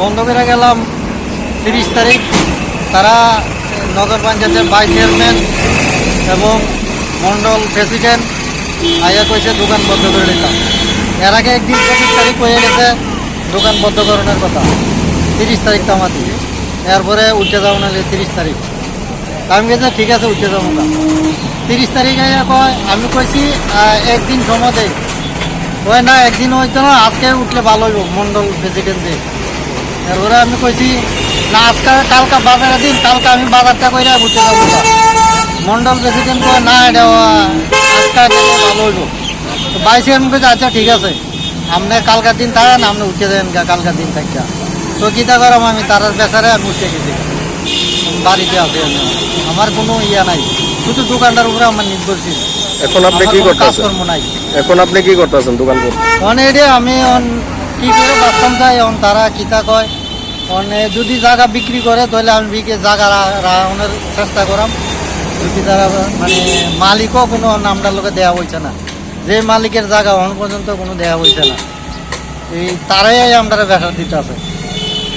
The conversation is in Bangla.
বন্ধ করে গেলাম। তিরিশ তারিখ। তারা নগর পঞ্চায়েতের ভাইস চেয়ারম্যান এবং মন্ডল প্রেসিডেন্ট আইয়া কইছে দোকান বন্ধ করে দিতাম। এর আগে একদিন পঁচিশ তারিখ হয়ে গেছে দোকান বন্ধ করানোর কথা। তিরিশ তারিখ তো তামাতি এরপরে উঠে যাব নাহলে তিরিশ তারিখ। আমি গেছে ঠিক আছে, উঠে যাব না। তিরিশ তারিখ আইয়া কয়, আমি কইছি একদিন সময় দেয় ওই না, একদিন হইতো না, আজকে উঠলে ভালো হইব মন্ডল প্রেসিডেন্ট দিয়ে এরপরে আমি কইছি না আজকে কালকা বাজারে দিন কালকে আমি বাজারটা কইরা ঘুরতে যাব মন্ডল প্রেসিডেন্ট কয় না এটা আজকে ভালো হইব। তো বাইশে আমি কইছি আচ্ছা ঠিক আছে। আপনি কালকার দিন থাকেন আপনি উঠে দেন কালকার দিন থাকতে তো কিতা করাম আমি তারার বেচারে আমি উঠে গেছি। বাড়িতে আছে আমি। আমার কোনো ইয়া নাই। শুধু দোকানটার উপরে আমার নির্ভরশীল। এখন আপনি কি করতেছেন? কাজকর্ম নাই। এখন আপনি কি করতেছেন দোকান করতে? মানে এটা আমি কি করে বাঁচতাম যায় এখন তারা কিতা কয়? মানে যদি জায়গা বিক্রি করে, তাহলে আমি বিকে জায়গা রাখানোর চেষ্টা করাম। যদি তারা মানে মালিকও কোনো নামটার লোকে দেওয়া হয়েছে না। যে মালিকের জায়গা এখন পর্যন্ত কোনো দেওয়া হয়েছে না। এই তারাই আমরা বেকার দিতে আছে